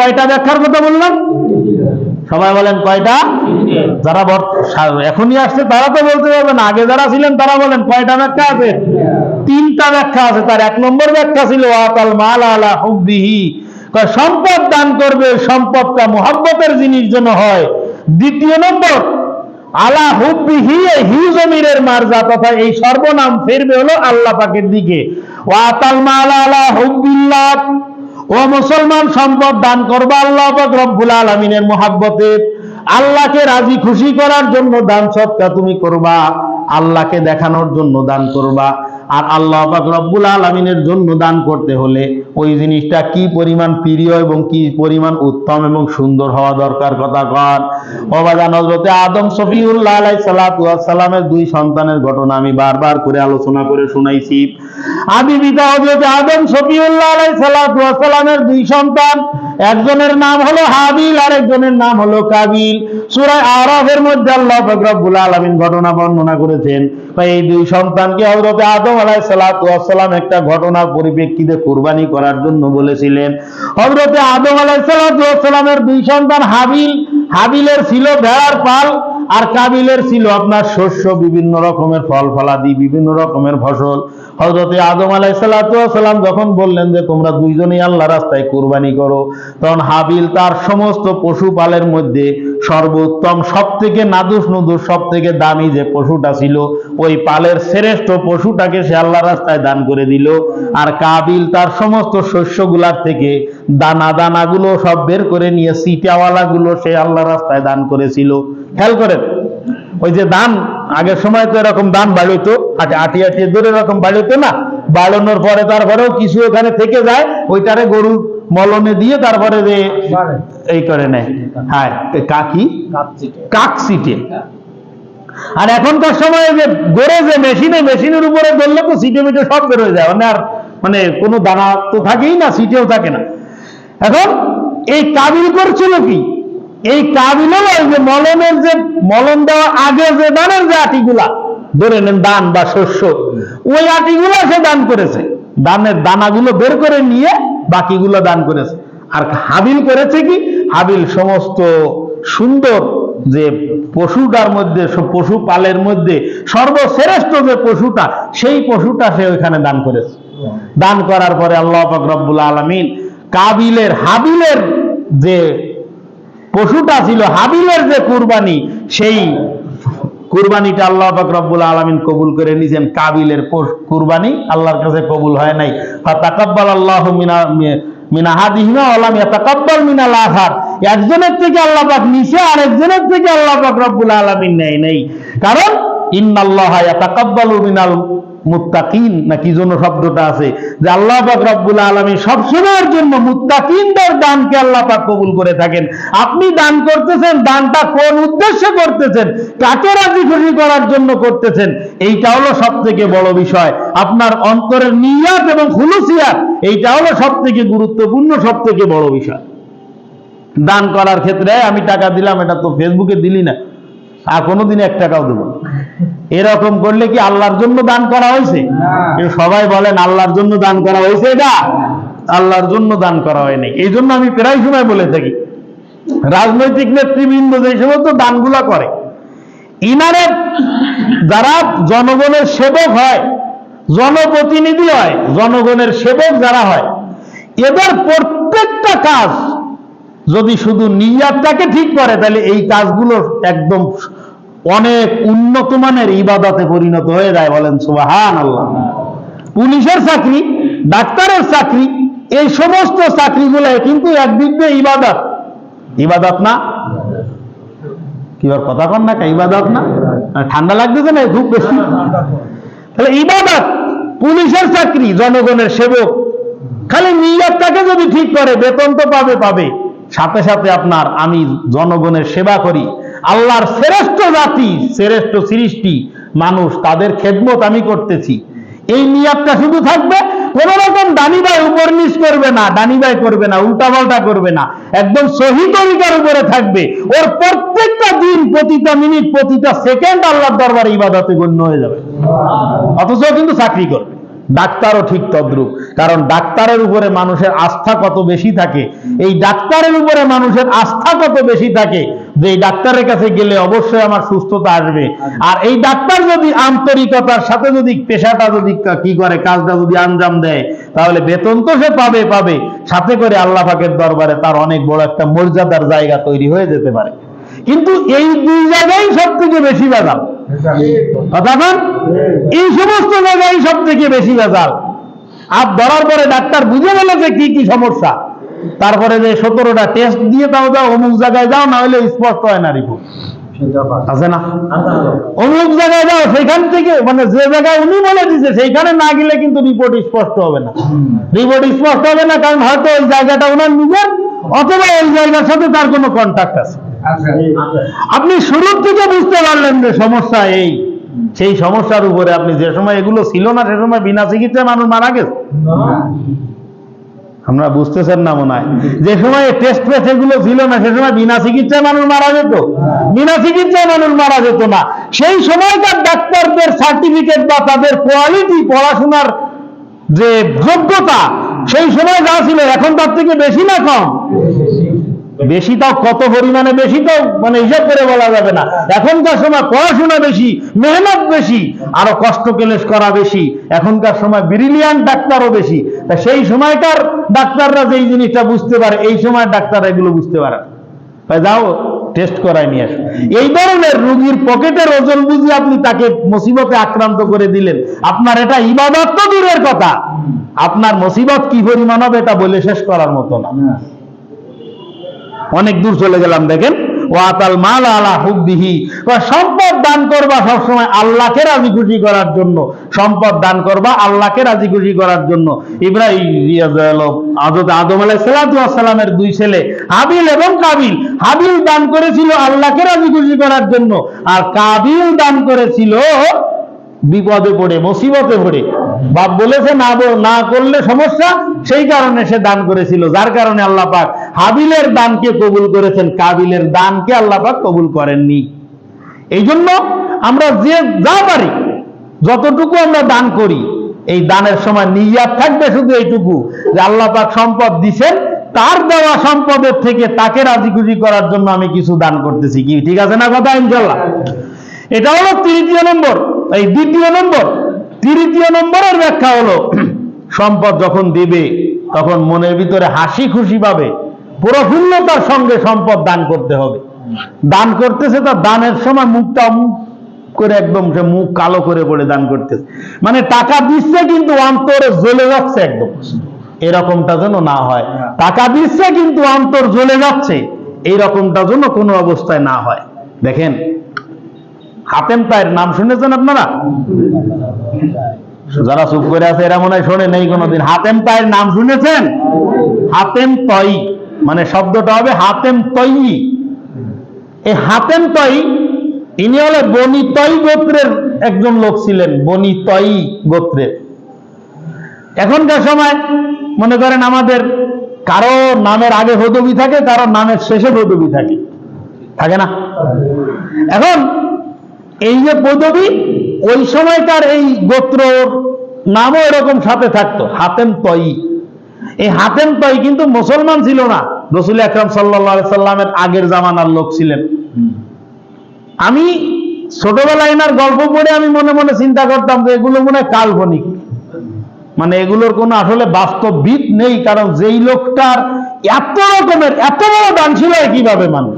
কয়টা ব্যাখ্যার কথা বললাম? সবাই বলেন কয়টা? যারা এখনই আসছে তারা তো বলতে পারবেন আগে যারা ছিলেন তারা বলেন কয়টা ব্যাখ্যা আছে? তিনটা ব্যাখ্যা আছে। তার এক নম্বর ব্যাখ্যা ছিল, আতাল মাল আলা হুব্বিহি। কয়, সম্পদ দান করবে, সম্পদটা মোহাব্বতের জিনিস যেন হয়। দ্বিতীয় নম্বর, আলা হুব্বিহি হি জমিরের মার্জা তথা এই সর্বনাম ফিরবে হলো আল্লাহ পাকের দিকে। আতাল মাল আলা হুব্বিল্লাহ। ও মুসলমান সম্পদ দান করবা আল্লাহ রব্বুল আলমিনের মহাব্বতে। আল্লাহকে রাজি খুশি করার জন্য দান সৎকা তুমি করবা। আল্লাহকে দেখানোর জন্য দান করবা। আর আল্লাহ পাক রব্বুল আলামিনের জন্য দান করতে হলে ওই জিনিসটা কি পরিমাণ প্রিয় এবং কি পরিমাণ উত্তম এবং সুন্দর হওয়া দরকার কথা কন। ওবাদান হযরতে আদম সফিউল্লাহ আলাইহিস সালাতু ওয়াস সালামের দুই সন্তানের ঘটনা আমি বারবার করে আলোচনা করে শুনাইছি। আদি পিতা হযরতে আদম সফিউল্লাহ আলাইহিস সালাতু ওয়াস সালামের দুই সন্তান, একজনের নাম হলো হাবিল আর একজনের নাম হলো কাবিল। সুরায় আরাফের মধ্যে আল্লাহ রব্বুল আলামিন ঘটনা বর্ণনা করেছেন। এই দুই সন্তানকে হযরতে আদম আলাইহিস সালাতাম একটা ঘটনার পরিপ্রেক্ষিতে কোরবানি করার জন্য বলেছিলেন। হজরতে আদম আলাই সালাতামের দুই সন্তান হাবিল, হাবিলের ছিল ভেড়ার পাল আর কাবিলের ছিল আপনার শস্য, বিভিন্ন রকমের ফল, ফলাদি, বিভিন্ন রকমের ফসল। হজরতে আদম আলাই সালাম যখন বললেন যে তোমরা দুইজনেই আল্লাহ রাস্তায় কোরবানি করো, তখন হাবিল তার সমস্ত পশুপালের মধ্যে সর্বোত্তম সব থেকে নাদুস নুদুস সব থেকে দামি যে পশুটা ছিল, ওই পালের শ্রেষ্ঠ পশুটাকে সে আল্লাহ রাস্তায় দান করে দিল। আর কাবিল তার সমস্ত শস্যগুলার থেকে দানা দানাগুলো সব বের করে নিয়ে, সিটাওয়ালাগুলো সে আল্লাহ রাস্তায় দান করেছিল। খেয়াল করেন, ওই যে দান আগের সময় তো এরকম দান বাড়িতো আটে আটি আটি ধরে এরকম বাড়িতো না বাড়ানোর পরে তারপরেও কিছু ওখানে থেকে যায় ওইটারে গরু মলনে দিয়ে তারপরে যে এই করে নেয়। হ্যাঁ কাকি? কাক সিটে আর এখনকার সময়ে যে গড়ে যে মেশিনে মেশিনের উপরে ধরলে তো সিটে মিটে সব বের হয়ে যায় মানে আর মানে কোনো দানা তো থাকেই না সিটেও থাকে না। এখন এই কাবিল করছিল কি? এই কাবিলের ওই যে মলনের যে মলন দেওয়া আগে যে দানের যে আটিগুলা, ধরে নেন দান বা শস্য, ওই আটিগুলা সে দান করেছে। দানের দানাগুলো বের করে নিয়ে বাকিগুলো দান করেছে। আর হাবিল করেছে কি? হাবিল সমস্ত সুন্দর যে পশুটার মধ্যে পশু পালের মধ্যে সর্বশ্রেষ্ঠ যে পশুটা, সেই পশুটা সে ওইখানে দান করেছে। দান করার পরে আল্লাহ রব্বুল আলামিন কাবিলের হাবিলের যে পশুটা ছিল হাবিলের যে কুরবানি, সেই কুরবানিটা আল্লাহ রব্বুল আলামিন কবুল করে নিয়েছেন কাবিলের কুরবানি আল্লাহর কাছে কবুল হয় নাই। ফাতাকাব্বাল আল্লাহু মিনা একজনের থেকে আল্লাহ নিছে আর একজনের থেকে আল্লাহ পাক আলামিন নেয় নেই। কারণ ইন্নাল্লাহা ইয়াতাকাব্বালু মিনাল মুত্তাকিন? না কি জন্য শব্দটা আছে? যে আল্লাহ পাক রব্বুল আলামিন সব সময়ের জন্য মুত্তাকিনদের দানকে আল্লাহ পাক কবুল করে থাকেন। আপনি দান করতেছেন, দানটা কোন উদ্দেশ্যে করতেছেন? কাকে রাজি খুশি করার জন্য করতেছেন? এইটা হলো সব থেকে বড় বিষয়। আপনার অন্তরের নিয়াত এবং খুলুসিয়াত, এইটা হলো সব থেকে গুরুত্বপূর্ণ সব থেকে বড় বিষয়। দান করার ক্ষেত্রে আমি টাকা দিলাম, এটা তো ফেসবুকে দিলি না। আর কোনোদিন এক টাকাও দেবো এরকম করলে কি আল্লাহর জন্য দান করা হয়েছে? সবাই বলেন আল্লাহর জন্য দান করা হয়েছে এটা? আল্লাহর জন্য দান করা হয়নি। এই জন্য আমি প্রায় সময় বলে থাকি রাজনৈতিক নেতৃবৃন্দ যে সমস্ত দানগুলা করে ইনারে যারা জনগণের সেবক হয় জনপ্রতিনিধি হয় জনগণের সেবক যারা হয় এদের প্রত্যেকটা কাজ যদি শুধু নিয়াতটাকে ঠিক করে, তাহলে এই কাজগুলো একদম অনেক উন্নত মানের ইবাদতে পরিণত হয়ে যায় বলেন সুবাহান আল্লাহ পুলিশের চাকরি, ডাক্তারের চাকরি, এই সমস্ত চাকরিগুলো কিন্তু একদিক দিয়ে ইবাদত। ইবাদত না? কি আর কথা কন না ইবাদত না? ঠান্ডা লাগতেছে না খুব বেশি। তাহলে ইবাদত, পুলিশের চাকরি, জনগণের সেবক। খালি নিয়তটাকে যদি ঠিক করে, বেতন তো পাবে পাবে। সাথে সাথে আপনার আমি জনগণের সেবা করি। আল্লাহর শ্রেষ্ঠ জাতি, শ্রেষ্ঠ সৃষ্টি, মানুষ, তাদের খেদমত আমি করতেছি। এই নিয়াতটা শুধু থাকবে, কোন রকম ডানিবাই উপর নিচ করবে না ডানি ডানিবাই করবে না, উল্টাপাল্টা করবে না। একদম সহি তরিকার উপরে থাকবে। ওর প্রত্যেকটা দিন, প্রতিটা মিনিট, প্রতিটা সেকেন্ড আল্লাহর দরবারে ইবাদতে গণ্য হয়ে যাবে। অথচ কিন্তু চাকরি করবে। ডাক্তারও ঠিক তদ্রুপ। কারণ ডাক্তারের উপরে মানুষের আস্থা কত বেশি থাকে, এই ডাক্তারের উপরে মানুষের আস্থা কত বেশি থাকে, যে এই ডাক্তারের কাছে গেলে অবশ্যই আমার সুস্থতা আসবে। আর এই ডাক্তার যদি আন্তরিকতার সাথে যদি পেশাটা যদি কি করে, কাজটা যদি আঞ্জাম দেয়, তাহলে বেতন তো সে পাবে পাবে। সাথে করে আল্লাহ পাকের দরবারে তার অনেক বড় একটা মর্যাদার জায়গা তৈরি হয়ে যেতে পারে। কিন্তু এই দুই জায়গায় সব থেকে বেশি ভেজাল কথা এই সমস্ত জায়গায় সব থেকে বেশি ভেজাল আর ধরার পরে ডাক্তার বুঝে গেল যে কি কি সমস্যা। তারপরে যে সতেরোটা টেস্ট দিয়ে তাও যাও অমুক জায়গায় যাও না হলে স্পষ্ট হয় না রিপোর্ট আছে না? অমুক জায়গায় যাও সেখান থেকে মানে যে জায়গায় উনি বলে দিচ্ছে সেইখানে না গেলে কিন্তু রিপোর্ট স্পষ্ট হবে না। রিপোর্ট স্পষ্ট হবে না কারণ হয়তো ওই জায়গাটা ওনার নিজের অথবা ওই জায়গার সাথে তার কোনো কন্ট্যাক্ট আছে। আপনি শুরুর থেকে বুঝতে পারলেন যে সমস্যা এই। সেই সমস্যার উপরে আপনি যে সময় এগুলো ছিল না সে সময় বিনা চিকিৎসায় মানুষ মারা গেছে। আমরা বুঝতেছেন না মনে হয়। যে সময় টেস্ট ফেস এগুলো ছিল না সে সময় বিনা চিকিৎসায় মানুষ মারা যেত। বিনা চিকিৎসায় মানুষ মারা যেত না। সেই সময়কার ডাক্তারদের সার্টিফিকেট বা তাদের কোয়ালিটি পড়াশোনার যে যোগ্যতা সেই সময় যা ছিল এখন তার থেকে বেশি না কম? বেশি তাও কত পরিমাণে বেশি তো মানে হিসাব করে বলা যাবে না। এখনকার সময় পড়াশোনা বেশি মেহনত বেশি আরও কষ্ট কেলেস করা বেশি এখনকার সময় ব্রিলিয়ান্ট ডাক্তারও বেশি। তা সেই সময়কার ডাক্তাররা যে এই জিনিসটা বুঝতে পারে এই সময় ডাক্তাররা এগুলো বুঝতে পারে যাও টেস্ট করায় নিয়ে আসো। এই ধরনের রুগীর পকেটের ওজন বুঝে আপনি তাকে মুসিবতে আক্রান্ত করে দিলেন। আপনার এটা ইবাদত তো দূরের কথা। আপনার মুসিবত কি পরিমাণ হবে এটা বলে শেষ করার মতো না। অনেক দূর চলে গেলাম, দেখেন। ওয়াতাল মাল আলা হুবদিহি সম্পদ দান করবা সবসময় আল্লাহকে রাজি খুশি করার জন্য। সম্পদ দান করবা আল্লাহকে রাজি খুশি করার জন্য। ইব্রাহিম হযরত আদম আলাইহিস সালামের দুই ছেলে, হাবিল এবং কাবিল। হাবিল দান করেছিল আল্লাহকে রাজি খুশি করার জন্য। আর কাবিল দান করেছিল বিপদে পড়ে, মুসিবতে পড়ে। বাপ বলেছে, না বো- না করলে সমস্যা। সেই কারণে সে দান করেছিল। যার কারণে আল্লাহ পাক হাবিলের দানকে কবুল করেছেন, কাবিলের দানকে আল্লাপাক কবুল করেননি। এই জন্য আমরা যে যা পারি, যতটুকু আমরা দান করি, এই দানের সময় নিয়াত থাকবে শুধু এইটুকু, যে আল্লাহ পাক সম্পদ দিছেন, তার দেওয়া সম্পদের থেকে তাকে রাজি খুশি করার জন্য আমি কিছু দান করতেছি কি? ঠিক আছে না কথা ইনশাল্লাহ এটা হলো তৃতীয় নম্বর। এই দ্বিতীয় নম্বর, তৃতীয় নম্বরের ব্যাখ্যা হলো, সম্পদ যখন দিবে, তখন মনের ভিতরে হাসি খুশি পাবে। প্রফুল্লতার সঙ্গে সম্পদ দান করতে হবে। দান করতেছে তার দানের সময় মুখটা মুখ করে একদম সে মুখ কালো করে পড়ে দান করতেছে। মানে টাকা দিচ্ছে কিন্তু অন্তরে জ্বলে যাচ্ছে একদম। এরকমটা যেন না হয়। টাকা দিচ্ছে কিন্তু অন্তর জ্বলে যাচ্ছে। এইরকমটা যেন কোনো অবস্থায় না হয়। দেখেন, হাতেম পায়ের নাম শুনেছেন আপনারা? যারা চুপ করে আছে এরা মনে হয় শোনে নেই কোনোদিন। হাতেম পায়ের নাম শুনেছেন? হাতেম তই। মানে শব্দটা হবে হাতেম তৈ এই হাতেম তই ইনি হলে বনি তই গোত্রের একজন লোক ছিলেন, বনি তই গোত্রের। এখনকার সময় মনে করেন আমাদের কারও নামের আগে পদবি থাকে, কারও নামের শেষে পদবি থাকে। থাকে না? এখন এই যে পদবি ওই সময়কার এই গোত্র নামও এরকম সাথে থাকতো, হাতেম তই এই হাতেম তই কিন্তু মুসলমান ছিল না। রসুল আকরাম সাল্লা সাল্লামের আগের জামানার লোক ছিলেন। আমি ছোটবেলায় এনার গল্প পড়ে আমি মনে মনে চিন্তা করতাম যে এগুলো মনে কাল্পনিক। মানে এগুলোর কোনো আসলে বাস্তববিদ নেই, কারণ যেই লোকটার এত রকমের, এত বড় দান ছিল কীভাবে মানুষ?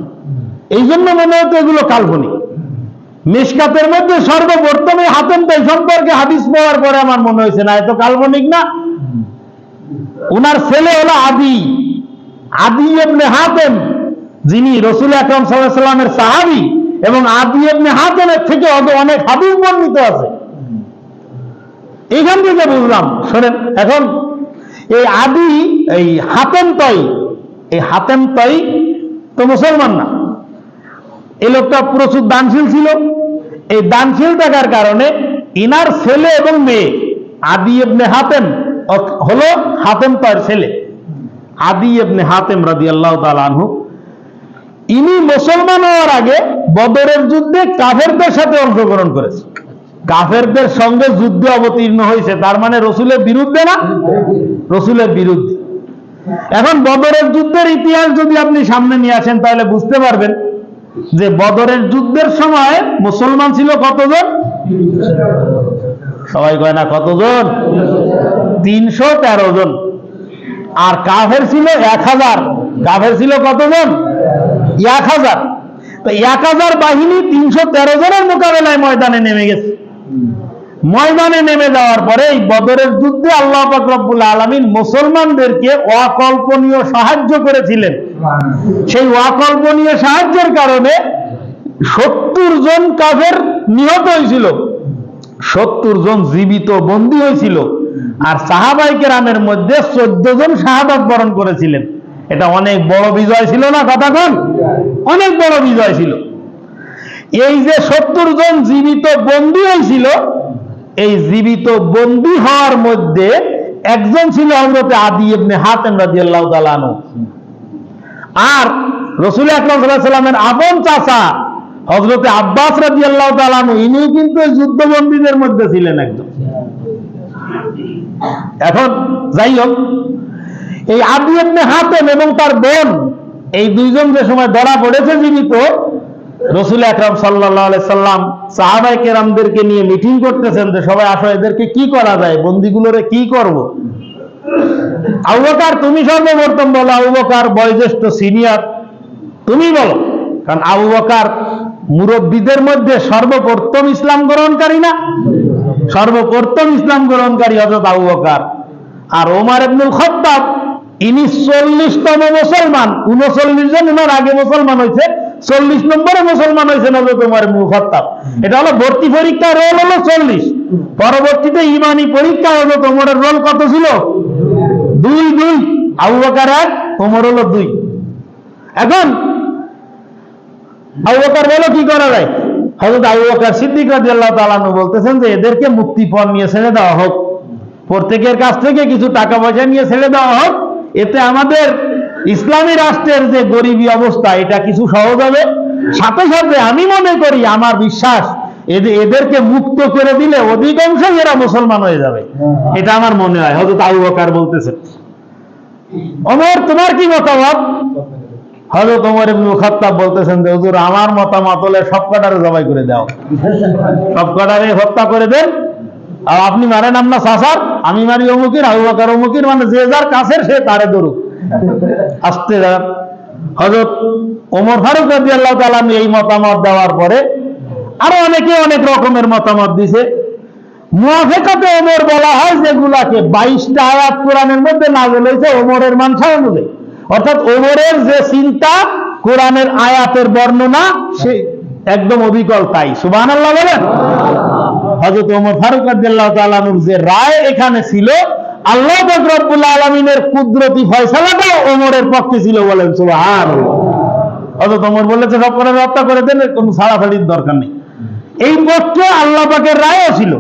এই জন্য মনে হতো এগুলো কাল্পনিক। মিসকাতের মধ্যে সর্বপ্রথমে হাতেম তাই সম্পর্কে হাদিস পড়ার পরে আমার মনে হয়েছে, না এত কাল্পনিক না। উনার ছেলে হলো আদি। আদি এমনি হাতেম, যিনি রসুল আকরম সাল্লামের সাহাবি এবং আদি এমনি হাতেমের থেকে অনেক হাদিস বর্ণিত আছে। এইখান থেকে বুঝলাম, শোনেন, এখন এই আদি, এই হাতেম তই, এই হাতেম তই তো মুসলমান না। এই লোকটা প্রচুর দানশীল ছিল। এই দানশীল থাকার কারণে? ইনার ছেলে এবং মেয়ে, আদি এবনে হাতেম অ- হলো হাতেম তার ছেলে। আদি এবনে হাতেম রাদি আল্লাহ আনহু। ইনি মুসলমান হওয়ার আগে বদরের যুদ্ধে কাফেরদের সাথে অংশগ্রহণ করেছে। কাফেরদের সঙ্গে যুদ্ধে অবতীর্ণ হয়েছে, তার মানে রসুলের বিরুদ্ধে না? রসুলের বিরুদ্ধে। এখন বদরের যুদ্ধের ইতিহাস যদি আপনি সামনে নিয়ে আসেন, তাহলে বুঝতে পারবেন যে বদরের যুদ্ধের সময় মুসলমান ছিল কতজন? সবাই কয় না, কতজন? তিনশো তেরো জন। আর কাফের ছিল এক হাজার। কাফের ছিল কতজন? এক হাজার। তো এক হাজার বাহিনী তিনশো তেরো জনের মোকাবেলায় ময়দানে নেমে গেছে। ময়দানে নেমে যাওয়ার পরে এই বদরের যুদ্ধে আল্লাহ রব্বুল আলমিন মুসলমানদেরকে অকল্পনীয় সাহায্য করেছিলেন। সেই অকল্পনীয় সাহায্যের কারণে সত্তর জন কাফের নিহত হয়েছিল। সত্তর জন জীবিত বন্দী হয়েছিল। আর সাহাবাই কেরামের মধ্যে চোদ্দ জন শাহাদাত বরণ করেছিলেন। এটা অনেক বড় বিজয় ছিল না কথা কোন? অনেক বড় বিজয় ছিল। এই যে সত্তর জন জীবিত বন্দী হয়েছিল, এই জীবিত বন্দী হওয়ার মধ্যে একজন ছিল হজরতে আদি ইবনে হাতেম রাদিয়াল্লাহু তাআলা আনহু। আর রসুল আকরাম সাল্লাল্লাহু সাল্লামের আপন চাচা হজরতে আব্বাস রাদিয়াল্লাহু তাআলা আনহু, ইনিও কিন্তু যুদ্ধবন্দীদের মধ্যে ছিলেন একজন। এখন যাই হোক এই আদি ইবনে হাতেম এবং তার বোন, এই দুইজন যে সময় ধরা পড়েছে জীবিত, রসুল আকরাম সাল্লাহ সাল্লাম সাহাবাই কেরামদেরকে নিয়ে মিটিং করতেছেন যে সবাই আসো, এদেরকে কি করা যায়, বন্দিগুলোরে কি করব? আবুবকার, তুমি সর্বপ্রথম বলো, আবুবকার বয়োজ্যেষ্ঠ সিনিয়র, তুমি বলো, কারণ আবু মুরব্বীদের মধ্যে সর্বপ্রথম ইসলাম গ্রহণকারী না? সর্বপ্রথম ইসলাম গ্রহণকারী হজরত আবু বকার আর ওমার ইবনুল খত্তাব, ইনি চল্লিশতম মুসলমান, উনচল্লিশ জন ওনার আগে মুসলমান হয়েছে চল্লিশ নম্বরে মুসলমান হয়েছে ওমর ইবনুল খত্তাব। এটা হলো ভর্তি পরীক্ষার রোল হলো চল্লিশ। পরবর্তীতে ইমানি পরীক্ষা হজরত ওমরের রোল কত ছিল? দুই দুই। আবু বকার এক, ওমর হলো দুই। এখন আবু বকর বলো কি করা যায়? হযরত আবু বকর সিদ্দিক রাদিয়াল্লাহু তাআলা আনহু বলতেছেন যে এদেরকে মুক্তিপণ নিয়ে ছেড়ে দেওয়া হোক। প্রত্যেকের কাছ থেকে কিছু টাকা পয়সা নিয়ে ছেড়ে দেওয়া হোক। এতে আমাদের ইসলামী রাষ্ট্রের যে গরিবী অবস্থা এটা কিছু সহজ হবে। সাথে সাথে আমি মনে করি আমার বিশ্বাস এদের এদেরকে মুক্ত করে দিলে অধিকাংশ এরা মুসলমান হয়ে যাবে। এটা আমার মনে হয় হযরত আবু বকর বলতেছেন। অমর তোমার কি মতামত? হযরত ওমর ইবনে খাত্তাব বলতেছেন যে, হুজুর, আমার মতামত হলে সব কটারে জবাই করে দাও। সব কটারে হত্যা করে দেন। আর আপনি মারেন আপনার সাসার আমি মারি অমুকির, আবু বকর অমুকির মানে যে যার কাছের সে তারে ধরুক। আসতে যান হযরত ওমর ফারুক তাআলা আনহু এই মতামত দেওয়ার পরে আরও অনেকে অনেক রকমের মতামত দিছে। মুয়াফেকাতে ওমর বলা হয় যেগুলাকে বাইশটা আয়াত কোরআনের মধ্যে নাজেল হয়েছে, ওমরের মানসা অনুযায়ী অর্থাৎ ওমরের যে চিন্তা, কোরআনের আয়াতের বর্ণনা, সে একদম অবিকল তাই। সুবাহ আল্লাহ বলেন? হজরত ওমর ফারুক আনহুর যে রায় এখানে ছিল, আল্লাহ পাক রব্বুল আলামিনের কুদরতি ফয়সালাটা ওমরের পক্ষে ছিল বলেন, সুবহানাল্লাহ। হযরত ওমর বলেছে সব করে হত্যা করে দেন কোনো ছাড়াছাড়ির দরকার নেই। এই পক্ষে আল্লাহ পাকের রায়ও ছিল।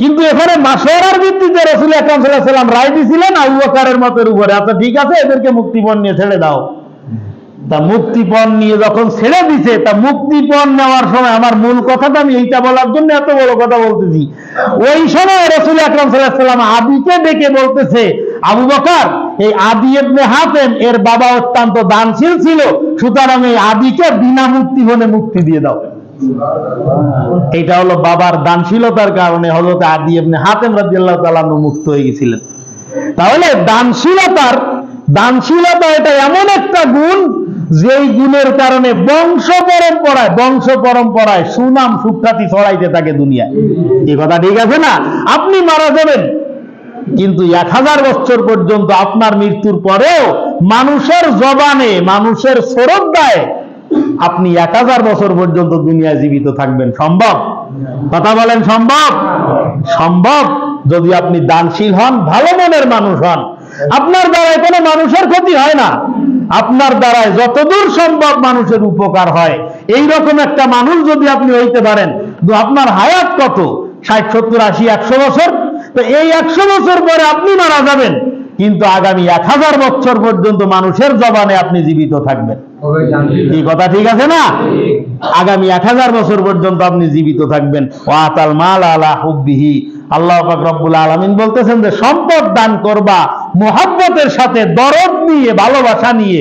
কিন্তু এখানে মাসোয়ারার ভিত্তিতে রসুল আকরাম সাল্লাহ সাল্লাম রায় দিছিলেন আবু মতের উপরে। আচ্ছা ঠিক আছে, এদেরকে মুক্তিপণ নিয়ে ছেড়ে দাও। তা মুক্তিপণ নিয়ে যখন ছেড়ে দিছে, তা মুক্তিপণ নেওয়ার সময় আমার মূল কথাটা আমি এইটা বলার জন্য এত বড় কথা বলতেছি। ওই সময় রসুল আকরাম সাল্লাহ সাল্লাম আদিকে ডেকে বলতেছে, আবু বকর, এই আদি ইবনে হাতেম, এর বাবা অত্যন্ত দানশীল ছিল, সুতরাং এই আদিকে বিনা মুক্তিপণে মুক্তি দিয়ে দাও। এটা হলো বাবার দানশীলতার কারণে হজরত আদি ইবনে হাতেম রাদিয়াল্লাহু তাআলা আনহু মুক্ত হয়ে গেছিলেন। তাহলে দানশীলতার, দানশীলতা এটা এমন একটা গুণ যেই গুণের কারণে বংশ পরম্পরায় বংশ পরম্পরায় সুনাম সুখ্যাতি ছড়াইতে থাকে দুনিয়ায়। এই কথা ঠিক আছে না? আপনি মারা যাবেন, কিন্তু এক হাজার বছর পর্যন্ত আপনার মৃত্যুর পরেও মানুষের জবানে, মানুষের শ্রদ্ধায় আপনি এক হাজার বছর পর্যন্ত দুনিয়ায় জীবিত থাকবেন। সম্ভব? কথা বলেন, সম্ভব? সম্ভব? যদি আপনি দানশীল হন, ভালো মনের মানুষ হন। আপনার দ্বারায় কোনো মানুষের ক্ষতি হয় না। আপনার দ্বারায় যতদূর সম্ভব মানুষের উপকার হয়। এই রকম একটা মানুষ যদি আপনি হইতে পারেন আপনার হায়াত কত? ষাট, সত্তর, আশি, একশো বছর? তো এই একশো বছর পরে আপনি মারা যাবেন। কিন্তু আগামী এক হাজার বছর পর্যন্ত মানুষের জবানে আপনি জীবিত থাকবেন। এই কথা ঠিক আছে না? আগামী এক হাজার বছর পর্যন্ত আপনি জীবিত থাকবেন। ওয়াতাল মাল আলা হুব্বিহি। আল্লাহ রব্বুল আলামিন বলতেছেন যে সম্পদ দান করবা মোহাব্বতের সাথে দরদ নিয়ে ভালোবাসা নিয়ে।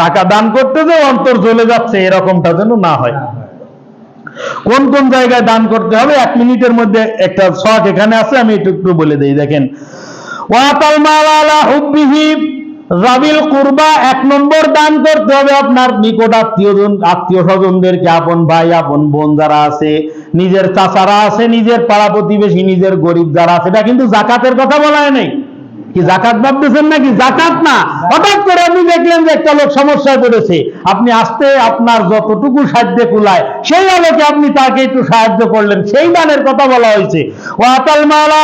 টাকা দান করতে যে অন্তর চলে যাচ্ছে এরকমটা যেন না হয়। কোন কোন জায়গায় দান করতে হবে? এক মিনিটের মধ্যে একটা শখ এখানে আছে আমি একটু একটু বলে দেই। দেখেন ওয়াতাল মালা হুব্বিহি রাবিল কুরবা, এক নম্বর দান করতে হবে আপনার নিকট আত্মীয়জন আত্মীয় স্বজনদেরকে আপন ভাই, আপন বোন যারা আছে, নিজের চাচারা আছে, নিজের পাড়া প্রতিবেশী, নিজের গরিব যারা আছে, এটা কিন্তু জাকাতের কথা বলা হয় নাই। কি জাকাত ভাবতেছেন নাকি? জাকাত না। হঠাৎ করে আপনি দেখলেন যে একটা লোক সমস্যায় পড়েছে। আপনি আসতে আপনার যতটুকু সাহায্যে কুলায়, সেই আলোকে আপনি তাকে একটু সাহায্য করলেন। সেই কথা বলা হয়েছে। মালা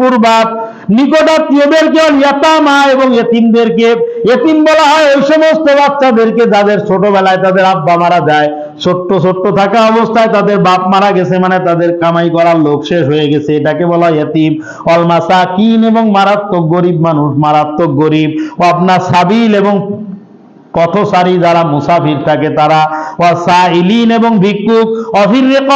কুরবাত। নিকটাত্মীয়দেরকে ইয়াতামা এবং এতিমদেরকে এতিম বলা হয় ওই সমস্ত বাচ্চাদেরকে যাদের ছোটবেলায় তাদের আব্বা মারা যায়। ছোট্ট ছোট্ট থাকা অবস্থায় তাদের বাপ মারা গেছে মানে তাদের কামাই করার লোক শেষ হয়ে গেছে। এটাকে বলা ইয়াতিম। অলমাসা কিন এবং মারাত্মক গরিব মানুষ, মারাত্মক গরিব। আপনার সাবিল এবং পথসারী যারা মুসাফির থাকে, তারা ওয়াসাইলিন এবং ভিক্ষুক অফির রেকব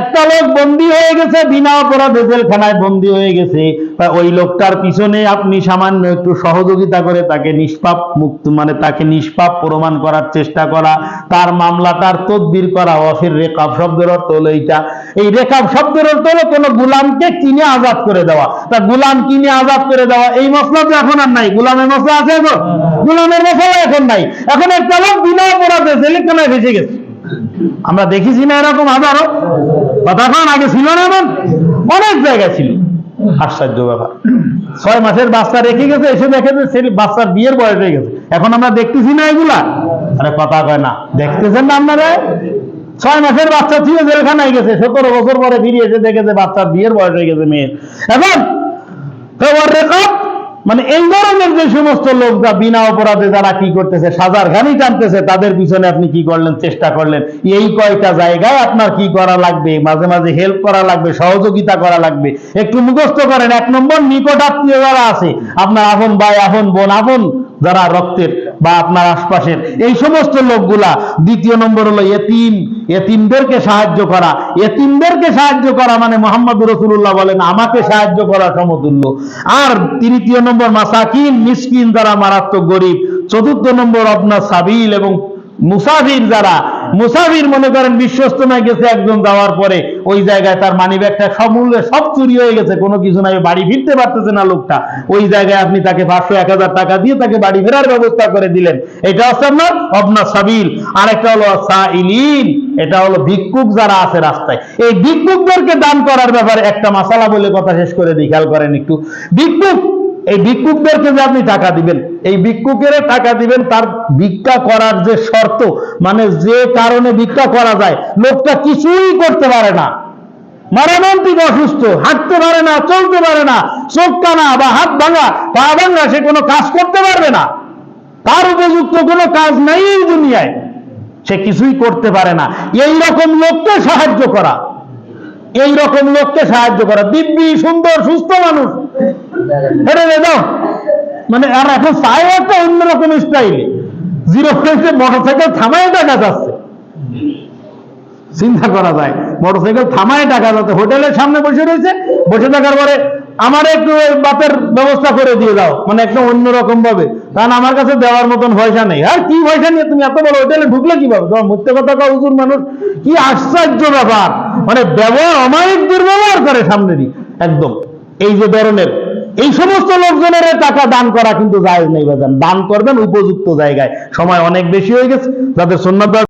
একটা লোক বন্দী হয়ে গেছে বিনা অপরাধে জেলখানায় বন্দী হয়ে গেছে। তা ওই লোকটার পিছনে আপনি সামান্য একটু সহযোগিতা করে তাকে নিষ্পাপ মুক্ত মানে তাকে নিষ্পাপ প্রমাণ করার চেষ্টা করা তার মামলাটার তদবির করা অফির রেকাব শব্দের অর্থ হলো এইটা। এই রেকাব শব্দের অর্থ হলো কোনো গুলামকে কিনে আজাদ করে দেওয়া। তা গুলাম কিনে আজাদ করে দেওয়া এই মশলা তো এখন আর নাই। গুলামের মশলা আছে এখন গুলামের মশলা এখন নাই। এখন একটা লোক বিনা অপরাধে জেলখানায় ভেসে গেছে আমরা দেখেছি না এরকম হাজারো। কথাক্ষণ আগে ছিল না এমন, অনেক জায়গায় ছিল। আশ্চর্য ব্যাপার। ছয় মাসের বাচ্চা রেখে গেছে, এসে দেখে যে ছেলে বাচ্চার বিয়ের বয়স হয়ে গেছে। এখন আমরা দেখতেছি না এগুলা। আরে কথা কয় না। দেখতেছেন না আপনারা? ছয় মাসের বাচ্চা ছিল, জেলখানায় গেছে। সতেরো বছর পরে ফিরে এসে দেখে যে বাচ্চার বিয়ের বয়স হয়ে গেছে মেয়ের। এখন মানে এই ধরনের যে সমস্ত লোক যা বিনা অপরাধে যারা কি করতেছে, সাজার ঘানি টানতেছে, তাদের পিছনে আপনি কি করলেন, চেষ্টা করলেন? এই কয়টা জায়গায় আপনার কি করা লাগবে? মাঝে মাঝে হেল্প করা লাগবে, সহযোগিতা করা লাগবে। একটু মুখস্থ করেন, এক নম্বর নিকট আত্মীয় যারা আছে, আপনার আপন ভাই, আপন বোন, আপন যারা রক্তের বা আপনার আশপাশের, এই সমস্ত লোকগুলা দ্বিতীয় নম্বর হলো এতিম। এতিমদেরকে সাহায্য করা। এতিমদেরকে সাহায্য করা মানে মোহাম্মদ রসুল্লাহ বলেন, আমাকে সাহায্য করা সমতুল্য। আর তৃতীয় নম্বর মাসাকিন, মিসকিন যারা মারাত্মক গরিব। চতুর্থ নম্বর আপনার সাবিল এবং মুসাফির যারা মুসাফির মনে করেন বিশ্বস্তনায় গেছে একজন যাওয়ার পরে ওই জায়গায় তার মানি ব্যাগটা সমূল্যে সব চুরি হয়ে গেছে, কোনো কিছু নাই, বাড়ি ফিরতে পারতেছে না লোকটা। ওই জায়গায় আপনি তাকে পাঁচশো, এক হাজার টাকা দিয়ে তাকে বাড়ি ফেরার ব্যবস্থা করে দিলেন। এটা হচ্ছে আপনার অবনা সাবিল। আর একটা হলো সাইলিন এটা হলো ভিক্ষুক যারা আছে রাস্তায়। এই ভিক্ষুকদেরকে দান করার ব্যাপারে একটা মাসালা বলে কথা শেষ করে দিই, খেয়াল করেন একটু। ভিক্ষুক এই ভিক্ষুকদেরকে যে আপনি টাকা দিবেন, এই ভিক্ষুকের টাকা দিবেন তার ভিক্ষা করার যে শর্ত মানে যে কারণে ভিক্ষা করা যায়, লোকটা কিছুই করতে পারে না। মরণান্তিক অসুস্থ, হাঁটতে পারে না, চলতে পারে না, চোখ কানা বা হাত ভাঙা, পা ভাঙা, সে কোনো কাজ করতে পারবে না। তার উপযুক্ত কোনো কাজ নাই এই দুনিয়ায়। সে কিছুই করতে পারে না। এই রকম লোককে সাহায্য করা। এই রকম লোককে সাহায্য করা। দিব্যি, সুন্দর, সুস্থ মানুষ। মানে আর এখন চাই একটা অন্যরকম স্টাইলে জিরো ফ্রেন্সে মোটরসাইকেল থামায় দেখা যাচ্ছে। চিন্তা করা যায়। মোটরসাইকেল থামায় টাকা যাচ্ছে। হোটেলের সামনে বসে রয়েছে। বসে থাকার পরে আমার একটু বাতের ব্যবস্থা করে দিয়ে দাও। মানে একটা অন্যরকম ভাবে কারণ আমার কাছে দেওয়ার মতন পয়সা নেই। আর কি পয়সা নিয়ে তুমি এত বড় হোটেলে ঢুকলে কীভাবে? তোমার মুক্ত কথা কও হুজুর মানুষ। কি আশ্চর্য ব্যাপার। মানে ব্যবহার অমায়িক দুর্ব্যবহার করে সামনেরই একদম। এই যে ধরনের। এই সমস্ত লোকজনের টাকা দান করা কিন্তু জায়েজ নেই দান করবেন উপযুক্ত জায়গায়। সময় অনেক বেশি হয়ে গেছে। যাদের সন্ন্যত